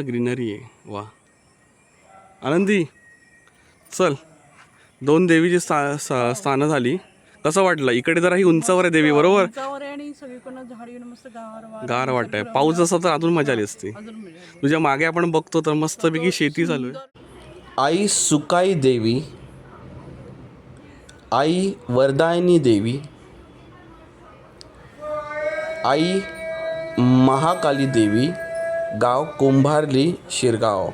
Greenery आहे. वा. आनंदी चल. दोन देवीची स्था स- स्थानं झाली. कसं वाटलं? इकडे जरा ही उंचावर आहे देवी बरोबर? आहे गार गार वाटतंय. पाऊस असता तर अजून मजा आली असती. तुझ्या मागे आपण बघतो तर मस्तपैकी शेती चालू आहे. आई सुकाई देवी आई वरदायनी देवी आई महाकाली देवी गाव कुंभारली शिरगाव.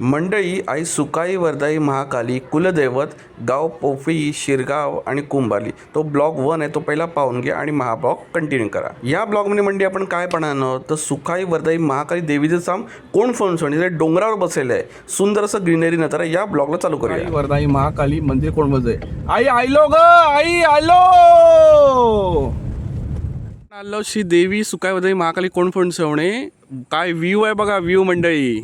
मंडळी आई सुकाई वरदाई महाकाली कुलदैवत गाव पोफई शिरगाव आणि कुंभारली. तो ब्लॉग वन आहे तो पहिला पाहून घ्या आणि महाब्लॉग कंटिन्यू करा. या ब्लॉगमध्ये म्हणजे आपण काय पाहणार आहोत? तर सुकाई वरदाई महाकाली देवीचं साम कोण फोन जे डोंगरावर बसलेलं आहे. सुंदर असं ग्रीनरी नजारा या ब्लॉगला चालू करूया. वरदाई महाकाली मंदिर कोणमध्ये आई आयलो ग! आई आलो! आलो श्री देवी सुकाय महाकाली कोण सेवणे काय व्ह्यू आहे बघा व्ह्यू मंडळी.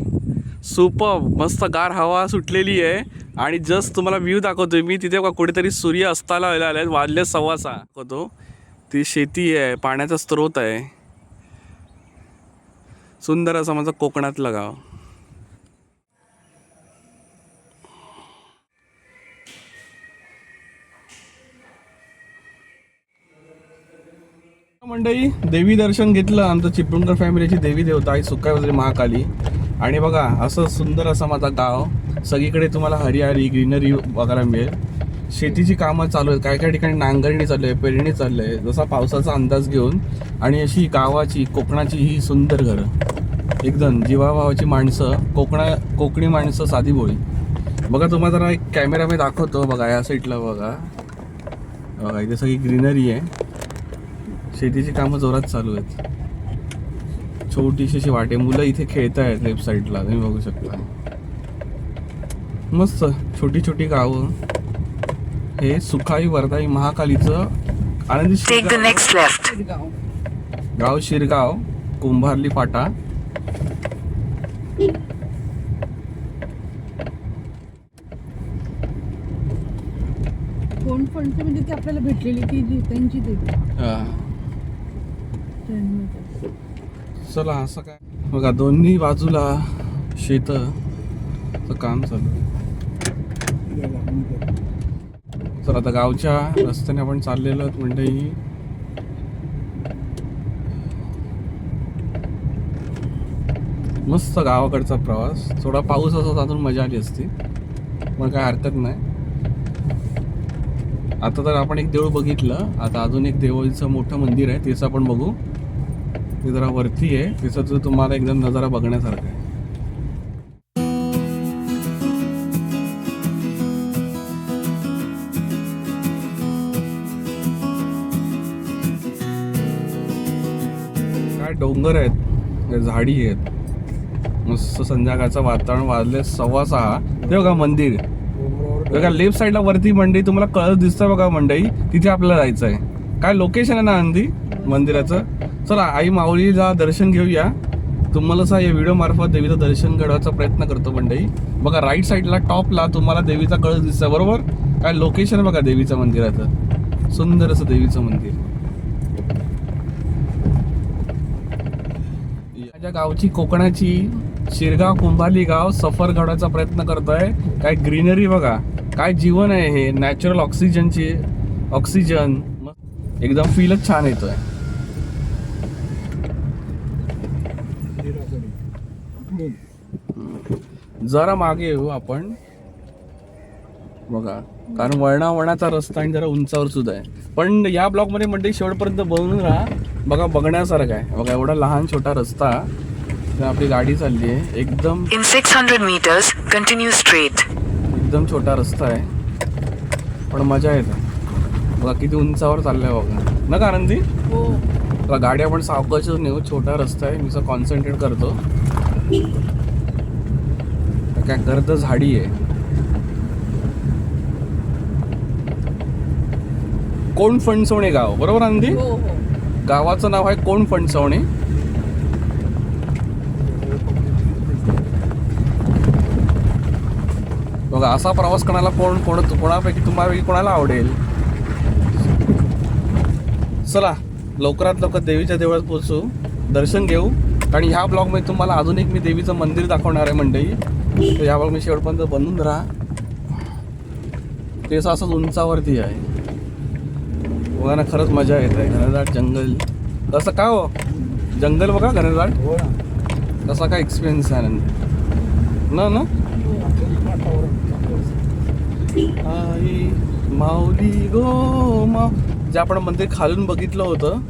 सुपर मस्त गार हवा सुटलेली आहे. आणि जस्ट तुम्हाला व्ह्यू दाखवतोय मी. तिथे बघा कुठेतरी सूर्य अस्ताला आले वाजले सव्वा सहा दाखवतो. ती शेती आहे पाण्याचा स्रोत आहे. सुंदर असं माझं कोकणातलं गाव. मंडळी देवी दर्शन घेतलं आमचं चिपळूणकर फॅमिलीची देवी देवता आई सुकाय वगैरे महाकाली. आणि बघा असं सुंदर असं माझा गाव सगळीकडे तुम्हाला हरियाली ग्रीनरी बघायला मिळेल. शेतीची कामं चालू आहेत. काही काही ठिकाणी नांगरणी चालू आहे पेरणी चालू आहे जसा पावसाचा अंदाज घेऊन आणि अशी गावाची कोकणाची ही सुंदर घरं. एकदम जीवाभावाची माणसं कोकणा कोकणी माणसं साधी बोळी बघा तुम्हाला जरा एक कॅमेरामध्ये दाखवतो बघा या साईडला बघा. बघा इथे सगळी ग्रीनरी आहे. शेतीची कामं जोरात चालू आहेत. छोटीशी अशी वाटे मुलं इथे खेळत आहेत लेफ्ट साईडला तुम्ही बघू शकता. मस्त छोटी छोटी गावं. हे सुखाई वरदाई महाकालीचं आनंदी. गाव गाव शिरगाव कुंभारली फाटा. कोण फंडचं म्हणजे ती आपल्याला भेटलेली ती जी त्यांची देवी. चला असं काय? बघा दोन्ही बाजूला शेत काम चालू. आहे. तर आता गावच्या रस्त्याने आपण चाललेलो आहोत मस्त गावाकडचा प्रवास. थोडा पाऊस असा अजून मजा आली असती. पण काय हरकत नाही. आता तर आपण एक देऊळ बघितलं. आता अजून एक देवळीचं मोठं मंदिर आहे तेच आपण बघू. ती जरा वरती आहे. तिथं तुम्हाला एकदम नजारा बघण्यासारखा आहे. काय डोंगर आहेत झाडी आहेत. मस्त संध्याकाळचं वातावरण वाजले सव्वा सहा. ते बघा मंदिर. बघा लेफ्ट साईडला वरती मंडई तुम्हाला कळत दिसतं बघा मंडई. तिथे आपल्याला जायचं आहे काय लोकेशन आहे ना आंदी मंदिराचं? चला आई माऊलीला दर्शन घेऊया. तुम्हाला असा या व्हिडिओ मार्फत देवीचं दर्शन घडवायचा प्रयत्न करतो मंडई बघा राईट साईडला टॉपला तुम्हाला देवीचा कळस दिसतं बरोबर? काय लोकेशन बघा देवीचं मंदिराचं सुंदर असं देवीचं मंदिर. माझ्या गावची कोकणाची शिरगाव कुंभाली गाव सफर घडवायचा प्रयत्न करतोय. काय ग्रीनरी बघा. काय जीवन आहे हे. नॅचरल ऑक्सिजनची ऑक्सिजन एकदम फीलच छान येतोय. जरा मागे येऊ आपण. बघा कारण वळणा वळणाचा रस्ता आणि जरा उंचावर सुद्धा आहे. पण या ब्लॉकमध्ये म्हणजे शेवटपर्यंत बघून राहा. बघा बघण्यासारखं आहे. बघा एवढा लहान छोटा रस्ता. तर आपली गाडी चालली आहे. एकदम In 600 meters, continue straight. एकदम छोटा रस्ता आहे. पण मजा येते. बघा किती उंचावर चाललंय बघा. ना का आनंदी? हो. बघा गाडी आपण सावकाश नेऊ. छोटा रस्ता आहे. मी कॉन्सन्ट्रेट करतो. काय गर्द झाडी आहे. कोण फणसवणे गाव? बरोबर आनंदी? हो हो. गावाचं नाव आहे कोण फणसवणे? बघा असा प्रवास करण्याला कोण कोण कोणापैकी तुम्हाला कोणाला आवडेल? चला लवकरात लवकर देवीच्या देवळात पोहोचू. दर्शन घेऊ. आणि ह्या ब्लॉगमध्ये तुम्हाला अजून एक मी देवीचं मंदिर दाखवणार आहे मंडळी. तर ह्या ब्लॉग मी शेवटपर्यंत बनून राहा. ते असं असंच उंचावरती आहे. बघा ना खरंच मजा येत आहे. घनदाट जंगल. तसं काय हो? जंगल बघा घनदाट. तसा काय एक्सपिरियन्स आहे ना ना? आई माऊली गो मा जे आपण मंदिर खालून बघितलं होतं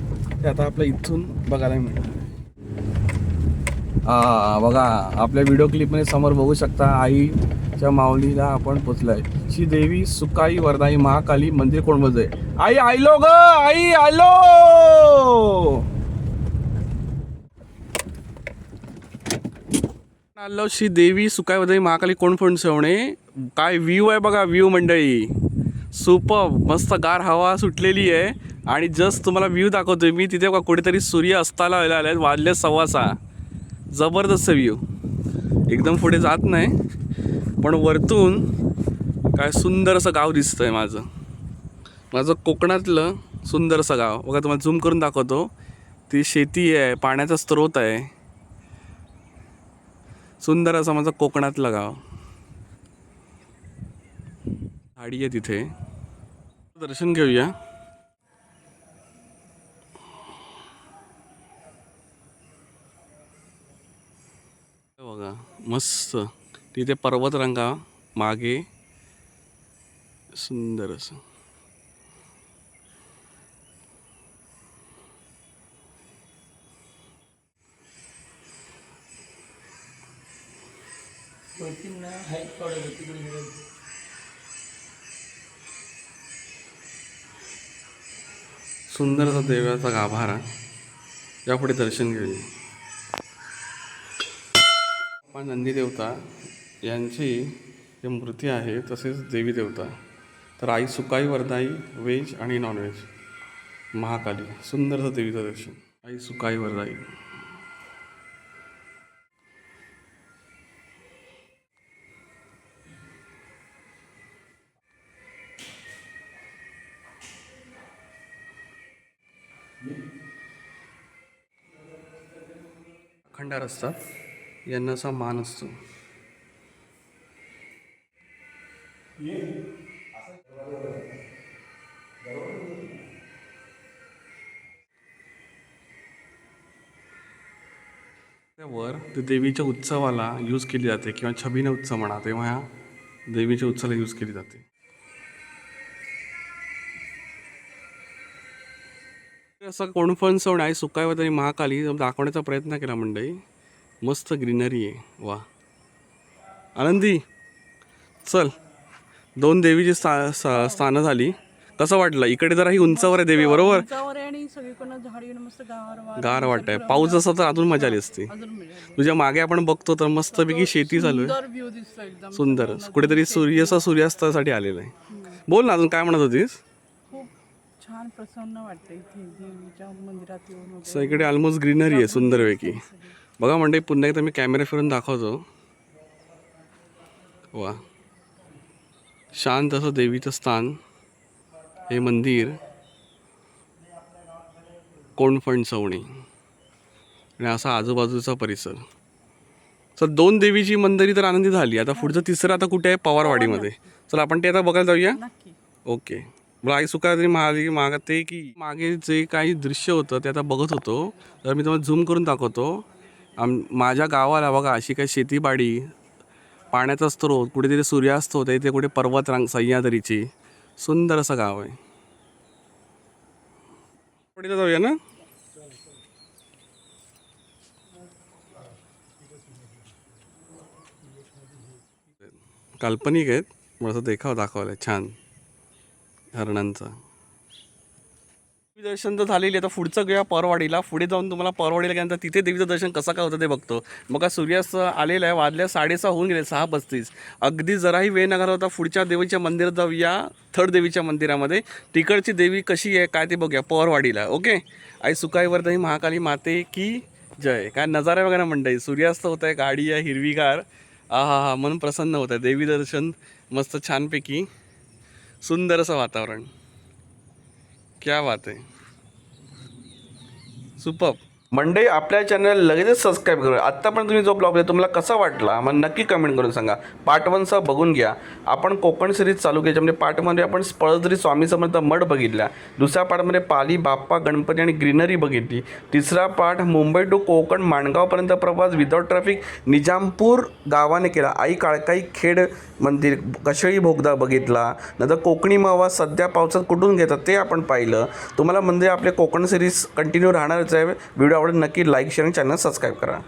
ते आता आपल्या इथून बघायला मिळतं बघा आपल्या व्हिडिओ क्लिपमध्ये समोर बघू शकता आईच्या माऊलीला आपण पोचलाय श्री देवी सुकाई वरदाई महाकाली मंदिर कोण आहे आई आयलो ग आई आलो आलो श्री देवी सुकाई वरदाई महाकाली कोण फोन सेवणे काय व्ह्यू आहे बघा व्ह्यू मंडळी. सुपर मस्त गार हवा सुटलेली आहे. आणि जस्ट तुम्हाला व्ह्यू दाखवतोय मी. तिथे बघा कुठेतरी सूर्य अस्ताला व्हायला आलाय वाजले सव्वासा जबरदस्त व्ह्यू एकदम पुढे जात नाही पण वरतून काय सुंदर असं गाव दिसतं आहे माझं. माझं कोकणातलं सुंदर असं गाव. बघा तुम्हाला झूम करून दाखवतो. ती शेती आहे पाण्याचा स्रोत आहे. सुंदर असं माझं कोकणातलं गाव. झाडी आहे तिथे. दर्शन घेऊया. बघा मस्त. तिथे पर्वतरंगा मागे. सुंदर असं. सुंदर असा देवाचा गाभारा. यापुढे दर्शन घेऊया. आपण नंदी देवता यांची जी मूर्ती आहे तसेच देवी देवता तर आई सुकाई वरदाई व्हेज आणि नॉनव्हेज महाकाली. सुंदरचं देवीचं दर्शन. आई सुकाई वरदाई. खंडार असतात यांना असा मान असतो. वर ते देवीच्या उत्सवाला यूज केली जाते किंवा छबीने उत्सव म्हणा तेव्हा ह्या देवीच्या उत्सवाला यूज केली जाते. असं कोणफण सण आहे सुकायवत आणि महाकाली दाखवण्याचा प्रयत्न केला मंडळी. मस्त ग्रीनरी आहे. वा. आनंदी. चल. दोन देवीची स्था स्थानं झाली. कसं वाटलं? इकडे जरा ही उंचावर आहे देवी बरोबर? आहे गार गार वाटतंय. पाऊस असता तर अजून मजा आली असती. तुझ्या मागे आपण बघतो तर मस्तपैकी शेती चालू आहे. सुंदर कुठेतरी सूर्याचा सूर्यास्तासाठी आलेला आहे. बोल ना अजून काय म्हणत होतीस? छान प्रसन्न वाटतं इकडे ऑलमोस्ट ग्रीनरी आहे सुंदरपैकी. बघा म्हणजे पुन्हा एकदा मी कॅमेरा फिरून दाखवतो. वा. शांत असं देवीचं स्थान हे मंदिर कोणफण चवणी आणि असा आजूबाजूचा परिसर. तर दोन देवीची मंदिरी तर आनंदी झाली. आता पुढचं तिसरं आता कुठे आहे? पवारवाडीमध्ये. चला आपण ते आता बघायला जाऊया. ओके. मला आई सुखात्री महादेवी मागत ते की मागे जे काही दृश्य होतं ते आता बघत होतो. तर मी तुम्हाला झूम करून दाखवतो. आम माझ्या गावाला बघा अशी काही शेतीबाडी पाण्याचा स्रोत कुठेतरी सूर्यास्त होते इथे कुठे पर्वतरांग सह्याद्रीची. सुंदर असं गाव आहे. पुढे जाऊया ना? काल्पनिक आहेत मला असं देखाव आहे छान. हरणांचा दर्शन तर झालेली आहे. आता पुढचं घ्या परवाडीला. पुढे जाऊन तुम्हाला परवाडीला गेल्यानंतर तिथे देवीचं दर्शन कसं काय होतं ते बघतो. मग सूर्यास्त आलेला आहे. वाजल्या साडेसहा होऊन गेले सहा पस्तीस. अगदी जराही वेळ नगर होता पुढच्या देवीच्या मंदिरात जाऊया. थर्ड देवीच्या मंदिरामध्ये. तिकडची देवी कशी आहे काय ते बघूया. पवारवाडीला ओके? आई सुकाईवरदही महाकाली माते की जय? काय नजारा वगैरे ना सूर्यास्त होत आहे गाडी आहे हिरवीगार. हा हा हा. मन प्रसन्न होत आहे देवी दर्शन मस्त छानपैकी सुंदर असं वातावरण. क्या बात आहे सुपर। मंडई आपल्या चॅनल लगेचच सबस्क्राईब करू आत्तापर्यंत तुम्ही जो ब्लॉग आहे तुम्हाला कसा वाटला मग नक्की कमेंट करून सांगा. पार्ट वनचा बघून घ्या. आपण कोकण सिरीज चालू केली पार्ट वनमध्ये आपण स्पळदरी स्वामी समर्थ मठ बघितला. दुसऱ्या पार्टमध्ये पाली बाप्पा गणपती आणि ग्रीनरी बघितली. तिसरा पार्ट मुंबई टू कोकण माणगावपर्यंत प्रवास विदाउट ट्रॅफिक निजामपूर गावाने केला. आई काळकाई खेड मंदिर कशळी भोगदा बघितला. नंतर कोकणी मावा सध्या पावसात कुठून घेतात ते आपण पाहिलं. तुम्हाला म्हणजे आपले कोकण सिरीज कंटिन्यू राहणारच आहे. व्हिडिओ व्हिडिओ आवडेल नक्की लाईक शेअर आणि चॅनल सबस्क्राईब करा.